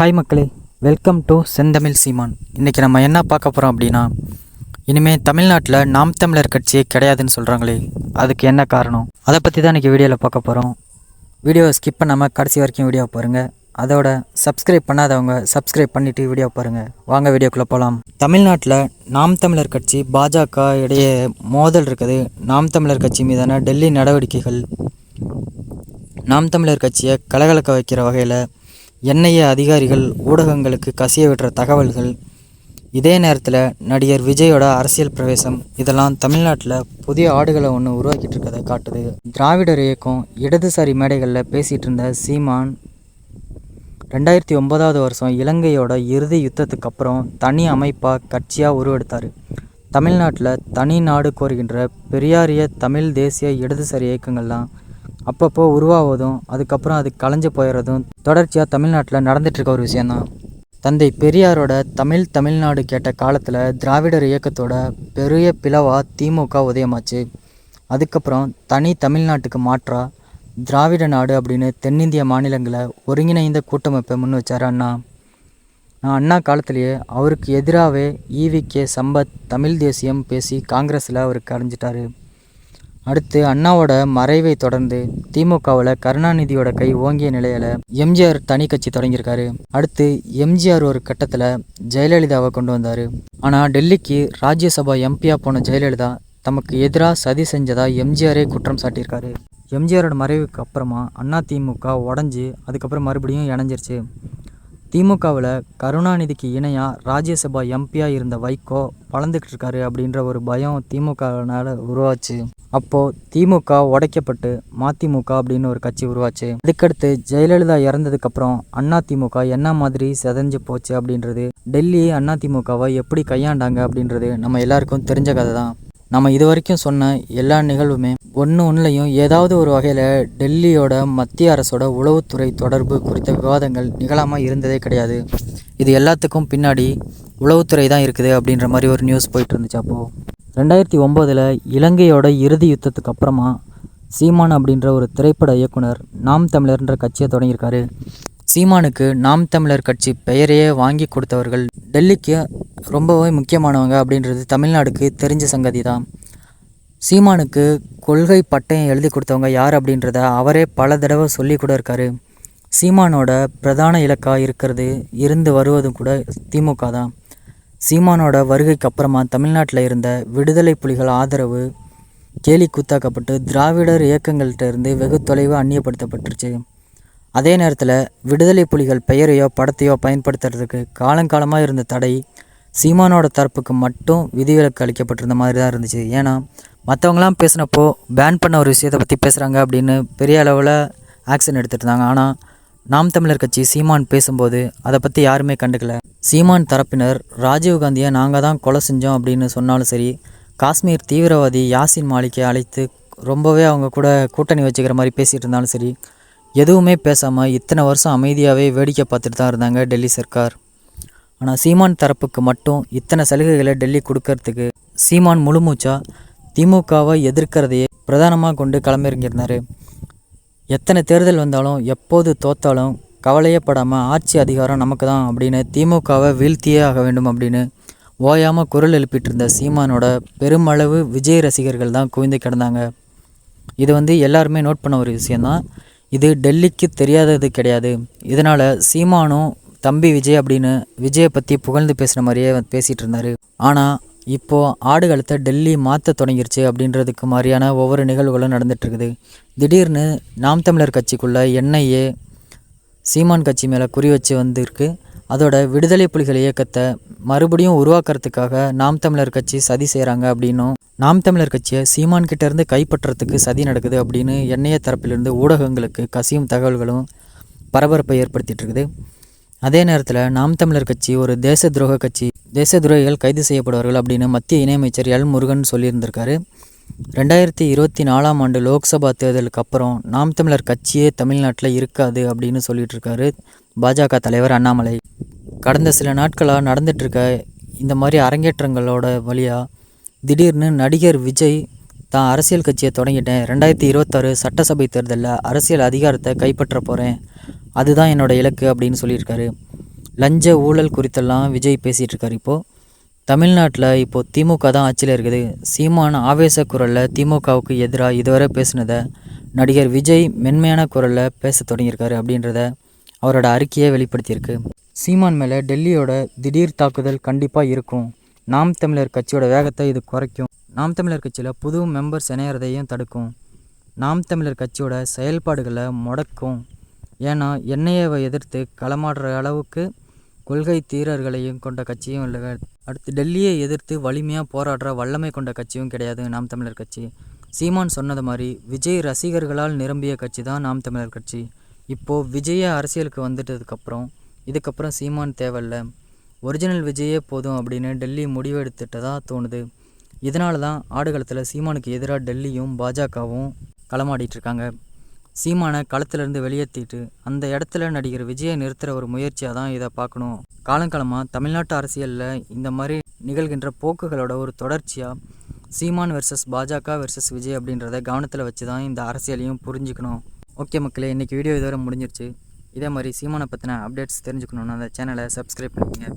Hi மக்களே welcome to செந்தமிழ் சீமான். இன்றைக்கி நம்ம என்ன பார்க்க போகிறோம் அப்படின்னா இனிமேல் தமிழ்நாட்டில் நாம் தமிழர் கட்சியே கிடையாதுன்னு சொல்கிறாங்களே அதுக்கு என்ன காரணம்? அதை பற்றி தான் இன்றைக்கி வீடியோவில் பார்க்க போகிறோம் வீடியோவை ஸ்கிப் பண்ணாமல் கடைசி வரைக்கும் வீடியோ பாருங்கள் அதோட சப்ஸ்கிரைப் பண்ணாதவங்க சப்ஸ்கிரைப் பண்ணிவிட்டு வீடியோ பாருங்கள் வாங்க வீடியோக்குள்ளே போகலாம் தமிழ்நாட்டில் நாம் தமிழர் கட்சி பாஜக இடையே மோதல் இருக்குது. நாம் தமிழர் கட்சி மீதான டெல்லி நடவடிக்கைகள். நாம் தமிழர் கட்சியை கலகலக்க வைக்கிற வகையில் என்ஐஏ அதிகாரிகள் ஊடகங்களுக்கு கசிய விடுற தகவல்கள். இதே நேரத்தில் நடிகர் விஜயோட அரசியல் பிரவேசம். இதெல்லாம் தமிழ்நாட்டில் புதிய ஆடுகளை ஒன்று உருவாக்கிட்டு இருக்கதை காட்டுது. திராவிடர் இயக்கம் இடதுசாரி மேடைகளில் பேசிகிட்டு இருந்த சீமான் ரெண்டாயிரத்தி ஒன்பதாவது வருஷம் இலங்கையோட இறுதி யுத்தத்துக்கு அப்புறம் தனி அமைப்பாக கட்சியாக உருவெடுத்தார். தமிழ்நாட்டில் தனி நாடு கோருகின்ற பெரியாரிய தமிழ் தேசிய இடதுசாரி இயக்கங்கள்லாம் அப்பப்போ உருவாவதும் அதுக்கப்புறம் அது கலைஞ்சு போயிடுறதும் தொடர்ச்சியாக தமிழ்நாட்டில் நடந்துகிட்ருக்க ஒரு விஷயந்தான் தந்தை பெரியாரோட தமிழ் தமிழ்நாடு கேட்ட காலத்தில் திராவிடர் இயக்கத்தோட பெரிய பிளவாக திமுக உதயமாச்சு. அதுக்கப்புறம் தனி தமிழ்நாட்டுக்கு மாற்றா திராவிட நாடு அப்படின்னு தென்னிந்திய மாநிலங்களை ஒருங்கிணைந்த கூட்டமைப்பை முன் வச்சார் அண்ணா. நான் அண்ணா காலத்திலேயே அவருக்கு எதிராகவே ஈவிகே சம்பத் தமிழ் தேசியம் பேசி காங்கிரஸில் அவருக்கு கரைஞ்சிட்டாரு அடுத்து அண்ணாவோட மறைவை தொடர்ந்து திமுகவில் கருணாநிதியோட கை ஓங்கிய நிலையில் எம்ஜிஆர் தனி கட்சி தொடங்கியிருக்காரு. அடுத்து எம்ஜிஆர் ஒரு கட்டத்தில் ஜெயலலிதாவை கொண்டு வந்தார். ஆனால் டெல்லிக்கு ராஜ்யசபா எம்பியாக போன ஜெயலலிதா தமக்கு எதிராக சதி செஞ்சதாக எம்ஜிஆரே குற்றம் சாட்டியிருக்காரு. எம்ஜிஆரோட மறைவுக்கு அப்புறமா அண்ணா திமுக உடஞ்சி அதுக்கப்புறம் மறுபடியும் இணைஞ்சிருச்சு. திமுகவில் கருணாநிதிக்கு இணையாக ராஜ்யசபா எம்பியாக இருந்த வைகோ வளர்ந்துக்கிட்டு இருக்காரு அப்படின்ற ஒரு பயம் திமுகனால் உருவாச்சு. அப்போது திமுக உடைக்கப்பட்டு மதிமுக அப்படின்னு ஒரு கட்சி உருவாச்சு. அதுக்கடுத்து ஜெயலலிதா இறந்ததுக்கப்புறம் அண்ணா திமுக என்ன மாதிரி செதஞ்சு போச்சு அப்படின்றது டெல்லி அண்ணா திமுகவை எப்படி கையாண்டாங்க அப்படின்றது நம்ம எல்லாருக்கும் தெரிஞ்ச கதை தான் நம்ம இது வரைக்கும் சொன்ன எல்லா நிகழ்வுமே ஒன்று ஒன்றுலையும் ஏதாவது ஒரு வகையில் டெல்லியோட மத்திய அரசோட உளவுத்துறை தொடர்பு குறித்த விவாதங்கள் நிகழாமல் இருந்ததே கிடையாது. இது எல்லாத்துக்கும் பின்னாடி உளவுத்துறை தான் இருக்குது அப்படின்ற மாதிரி ஒரு நியூஸ் போயிட்டு இருந்துச்சு அப்போது ரெண்டாயிரத்தி ஒம்போதில் இலங்கையோட இறுதி யுத்தத்துக்கு அப்புறமா சீமான் அப்படின்ற ஒரு திரைப்பட இயக்குனர் நாம் தமிழர்ன்ற கட்சியை தொடங்கியிருக்காரு. சீமானுக்கு நாம் தமிழர் கட்சி பெயரையே வாங்கி கொடுத்தவர்கள் டெல்லிக்கு ரொம்பவே முக்கியமானவங்க அப்படின்றது தமிழ்நாடுக்கு தெரிஞ்ச சங்கதி தான் சீமானுக்கு கொள்கை பட்டயம் எழுதி கொடுத்தவங்க யார் அப்படின்றத அவரே பல தடவை சொல்லி கூட இருக்காரு. சீமானோட பிரதான இலக்காக இருக்கிறது இருந்து வருவதும் கூட திமுக தான். சீமானோட வருகைக்கு அப்புறமா தமிழ்நாட்டில் இருந்த விடுதலை புலிகள் ஆதரவு கேலி கூத்தாக்கப்பட்டு திராவிடர் இயக்கங்கள்கிட்ட இருந்து வெகு தொலைவு அந்நியப்படுத்தப்பட்டுருச்சு. அதே நேரத்தில் விடுதலை புலிகள் பெயரையோ படத்தையோ பயன்படுத்துறதுக்கு காலங்காலமாக இருந்த தடை சீமானோட தரப்புக்கு மட்டும் விதிவிலக்கு அளிக்கப்பட்டிருந்த மாதிரி தான் இருந்துச்சு. ஏன்னா மற்றவங்களாம் பேசினப்போ பேன் பண்ண ஒரு விஷயத்தை பற்றி பேசுகிறாங்க அப்படின்னு பெரிய அளவில் ஆக்ஷன் எடுத்துகிட்டு இருந்தாங்க ஆனால் நாம் தமிழர் கட்சி சீமான் பேசும்போது அதை பற்றி யாருமே கண்டுக்கல. சீமான் தரப்பினர் ராஜீவ்காந்தியை நாங்கள் தான் கொலை செஞ்சோம் அப்படின்னு சொன்னாலும் சரி காஷ்மீர் தீவிரவாதி யாசின் மாலிக்கை அழைத்து ரொம்பவே அவங்க கூட கூட்டணி வச்சுக்கிற மாதிரி பேசிகிட்டு இருந்தாலும் சரி எதுவுமே பேசாமல் இத்தனை வருஷம் அமைதியாகவே வேடிக்கை பார்த்துட்டு தான் இருந்தாங்க டெல்லி சர்க்கார். ஆனால் சீமான் தரப்புக்கு மட்டும் இத்தனை சலுகைகளை டெல்லி கொடுக்கறதுக்கு சீமான் முழுமூச்சா திமுகவை எதிர்க்கிறதையே பிரதானமாக கொண்டு கிளம்பிறங்கியிருந்தார் எத்தனை தேர்தல் வந்தாலும் எப்போது தோத்தாலும் கவலையே படாமல் ஆட்சி அதிகாரம் நமக்கு தான் அப்படின்னு திமுகவை வீழ்த்தியே ஆக வேண்டும் அப்படின்னு ஓயாமல் குரல் எழுப்பிட்டு இருந்த சீமானோட பெருமளவு விஜய் ரசிகர்கள் தான் குவிந்து கிடந்தாங்க. இது வந்து எல்லாருமே நோட் பண்ண ஒரு விஷயந்தான் இது டெல்லிக்கு தெரியாதது கிடையாது. இதனால் சீமானும் தம்பி விஜய் அப்படின்னு விஜயை பற்றி புகழ்ந்து பேசுகிற மாதிரியே பேசிகிட்டு இருந்தார். ஆனால் இப்போது ஆடுகளத்தை டெல்லி மாற்ற தொடங்கிருச்சு அப்படின்றதுக்கு மாதிரியான ஒவ்வொரு நிகழ்வுகளும் நடந்துகிட்ருக்குது திடீர்னு நாம் தமிழர் கட்சிக்குள்ளே என்ஐஏ சீமான் கட்சி மேலே குறி வச்சு வந்திருக்கு. அதோட விடுதலை புலிகள் இயக்கத்தை மறுபடியும் உருவாக்குறதுக்காக நாம் தமிழர் கட்சி சதி செய்கிறாங்க அப்படின்னும் நாம் தமிழர் கட்சியை சீமான் கிட்டேருந்து கைப்பற்றத்துக்கு சதி நடக்குது அப்படின்னு எண்ணெய தரப்பிலிருந்து ஊடகங்களுக்கு கசியும் தகவல்களும் பரபரப்பை ஏற்படுத்திட்டு இருக்குது. அதே நேரத்தில் நாம் தமிழர் கட்சி ஒரு தேச துரோக கட்சி தேச துரோகிகள் கைது செய்யப்படுவார்கள் அப்படின்னு மத்திய இணையமைச்சர் எல் முருகன் சொல்லியிருந்திருக்காரு. ரெண்டாயிரத்தி இருபத்தி நாலாம் ஆண்டு லோக்சபா தேர்தலுக்கு அப்புறம் நாம் தமிழர் கட்சியே தமிழ்நாட்டில் இருக்காது அப்படின்னு சொல்லிட்டு இருக்காரு பாஜக தலைவர் அண்ணாமலை. கடந்த சில நாட்களாக நடந்துட்டுருக்க இந்த மாதிரி அரங்கேற்றங்களோட வழியாக திடீர்னு நடிகர் விஜய் தான் அரசியல் கட்சியை தொடங்கிட்டேன். ரெண்டாயிரத்தி இருபத்தாறு சட்டசபை தேர்தலில் அரசியல் அதிகாரத்தை கைப்பற்ற போகிறேன் அதுதான் என்னோட இலக்கு அப்படின்னு சொல்லியிருக்காரு. லஞ்ச ஊழல் குறித்தெல்லாம் விஜய் பேசிகிட்டு இருக்கார் இப்போது தமிழ்நாட்டில் இப்போது திமுக தான் ஆட்சியில் இருக்குது. சீமான் ஆவேச குரலில் திமுகவுக்கு எதிராக இதுவரை பேசினதை நடிகர் விஜய் மென்மையான குரலில் பேச தொடங்கியிருக்காரு அப்படின்றத அவரோட அறிக்கையை வெளிப்படுத்தியிருக்கு. சீமான் மேலே டெல்லியோட திடீர் தாக்குதல் கண்டிப்பாக இருக்கும். நாம் தமிழர் கட்சியோட வேகத்தை இது குறைக்கும். நாம் தமிழர் கட்சியில் புது மெம்பர்ஸ் இணையறதையும் தடுக்கும். நாம் தமிழர் கட்சியோட செயல்பாடுகளை முடக்கும். ஏன்னா என்ஐஏவை எதிர்த்து களமாடுற அளவுக்கு கொள்கை தீரர்களையும் கொண்ட கட்சியும் இல்லை அடுத்து டெல்லியை எதிர்த்து வலிமையாக போராடுற வல்லமை கொண்ட கட்சியும் கிடையாது நாம் தமிழர் கட்சி. சீமான் சொன்னது மாதிரி விஜய் ரசிகர்களால் நிரம்பிய கட்சி தான் நாம் தமிழர் கட்சி. இப்போது விஜய அரசியலுக்கு வந்துட்டதுக்கப்புறம் இதுக்கப்புறம் சீமான் தேவையில்ல. ஒரிஜினல் விஜயே போதும் அப்படின்னு டெல்லி முடிவெடுத்துட்டதா தோணுது. இதனால தான் ஆடுகளத்தில் சீமானுக்கு எதிராக டெல்லியும் பாஜகவும் களமாடிட்டு இருக்காங்க. சீமானை களத்திலிருந்து வெளியேற்றிட்டு அந்த இடத்துல நடிகர் விஜயை நிறுத்துகிற ஒரு முயற்சியாக தான் இதை பார்க்கணும். காலங்காலமாக தமிழ்நாட்டு அரசியலில் இந்த மாதிரி நிகழ்கின்ற போக்குகளோட ஒரு தொடர்ச்சியாக சீமான் வெர்சஸ் பாஜக வெர்சஸ் விஜய் அப்படின்றத கவனத்தில் வச்சு தான் இந்த அரசியலையும் புரிஞ்சுக்கணும். ஓகே மக்களே இன்றைக்கி வீடியோ இதுவரை முடிஞ்சிருச்சு. இதே மாதிரி சீமானை பற்றின அப்டேட்ஸ் தெரிஞ்சுக்கணுன்னு அந்த சேனலை சப்ஸ்கிரைப் பண்ணிக்கங்க.